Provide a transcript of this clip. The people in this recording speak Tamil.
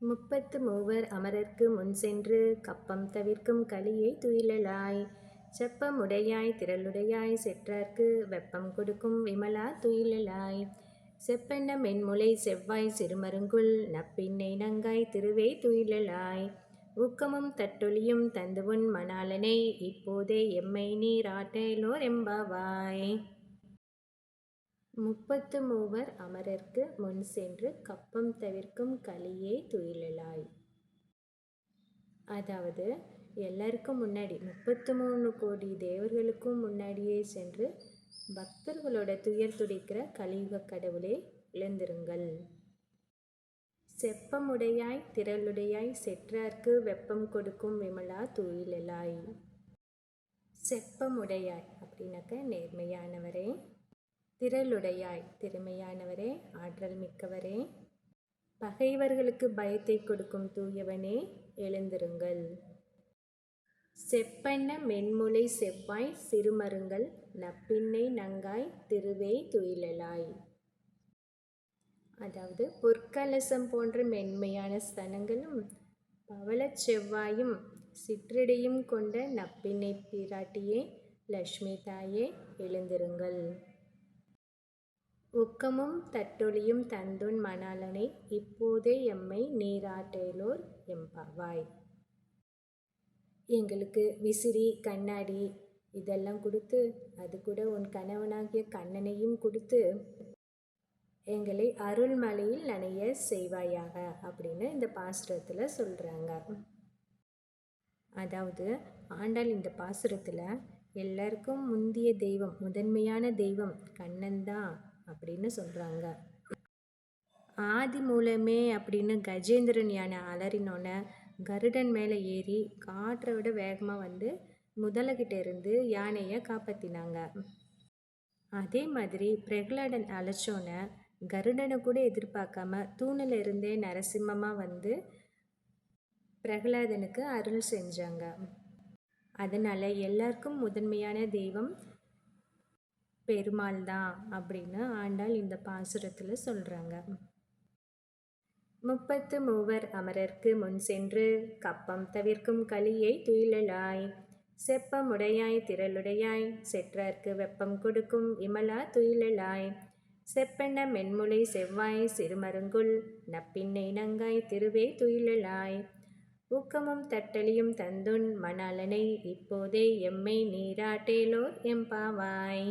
முப்பத்து மூவர் அமரர்க்கு முன் சென்று கப்பம் தவிர்க்கும் கலியை துயிலலாய் செப்பமுடையாய் திரளுடையாய் செற்றார்க்கு வெப்பம் கொடுக்கும் விமலா துயிலலாய். செப்பெண்ண மென்முலை செவ்வாய் சிறுமருங்குள் நப்பின்னை நங்காய் திருவே துயிலலாய். ஊக்கமும் தட்டொலியும் தந்துவுன் மணாலனை இப்போதே எம்மை நீராட்டேலோர் எம்பாவாய். முப்பத்து மூவர் அமரர்க்கு முன் சென்று கப்பம் தவிர்க்கும் கலியே துயிலலாய் அதாவது எல்லாருக்கும் முன்னாடி முப்பத்து மூணு கோடி தேவர்களுக்கும் முன்னாடியே சென்று பக்தர்களோட துயர் துடிக்கிற கலியுக கடவுளே எழுந்திருங்கள். செப்பமுடையாய் திரளுடையாய் செற்றார்க்கு வெப்பம் கொடுக்கும் விமலா துயிலலாய் செப்பமுடையாய் அப்படின்னாக்க நேர்மையானவரே. திரளுடையாய். திறமையானவரே ஆற்றல் மிக்கவரே. பகைவர்களுக்கு பயத்தை கொடுக்கும் தூயவனே எழுந்திருங்கள். செப்பன்ன மென்முலை செவ்வாய் சிறுமருங்கள் நப்பின்னை நங்காய் திருவே துயிலலாய். அதாவது பொற்கலசம் போன்ற மென்மையான ஸ்தனங்களும் பவளச் செவ்வாயும் சிற்றடையும் கொண்ட நப்பின்னை பிராட்டியே லக்ஷ்மி தாயே எழுந்திருங்கள். உக்கமும் தட்டொலியும் தந்துன் மணாலனை இப்போதே எம்மை நீராட்டேலோர் எம்பாவாய். எங்களுக்கு விசிறி கண்ணாடி இதெல்லாம் கொடுத்து அது கூட உன் கணவனாகிய கண்ணனையும் கொடுத்து எங்களை அருள்மலையில் நனைய செய்வாயாக அப்படின்னு இந்த பாசுரத்தில் சொல்கிறாங்க அதாவது ஆண்டாள் இந்த பாசுரத்தில் எல்லாருக்கும் முந்திய தெய்வம் முதன்மையான தெய்வம் கண்ணன் தான் அப்படின்னு சொல்கிறாங்க ஆதி மூலமே அப்படின்னு கஜேந்திரன் யானை அலறினோன்னே கருடன் மேலே ஏறி காற்றை விட வேகமாக வந்து முதலைக்கிட்ட இருந்து யானையை காப்பாற்றினாங்க அதே மாதிரி பிரகலாடன் அழைச்சோன்னே கருடனை கூட எதிர்பார்க்காம தூணில் இருந்தே நரசிம்மமாக வந்து பிரகலாதனுக்கு அருள் செஞ்சாங்க. அதனால் எல்லாருக்கும் முதன்மையான தெய்வம் பெருமாள் தான் அப்படின்னு ஆண்டாள் இந்த பாசுரத்தில் சொல்கிறாங்க முப்பத்து மூவர் அமரர்க்கு முன் சென்று கப்பம் தவிர்க்கும் களியை துயிலலாய் செப்பமுடையாய் திரளுடையாய் செற்றார்க்கு வெப்பம் கொடுக்கும் இமலா துயிலலாய் செப்பென்ன மென்முலை செவ்வாய் சிறுமருங்குல் நப்பின்னை நங்காய் திருவே துயிலலாய். ஊக்கமும் தட்டலியும் தந்துன் மணாலனை இப்போதே எம்மை நீராட்டேலோர் எம்பாவாய்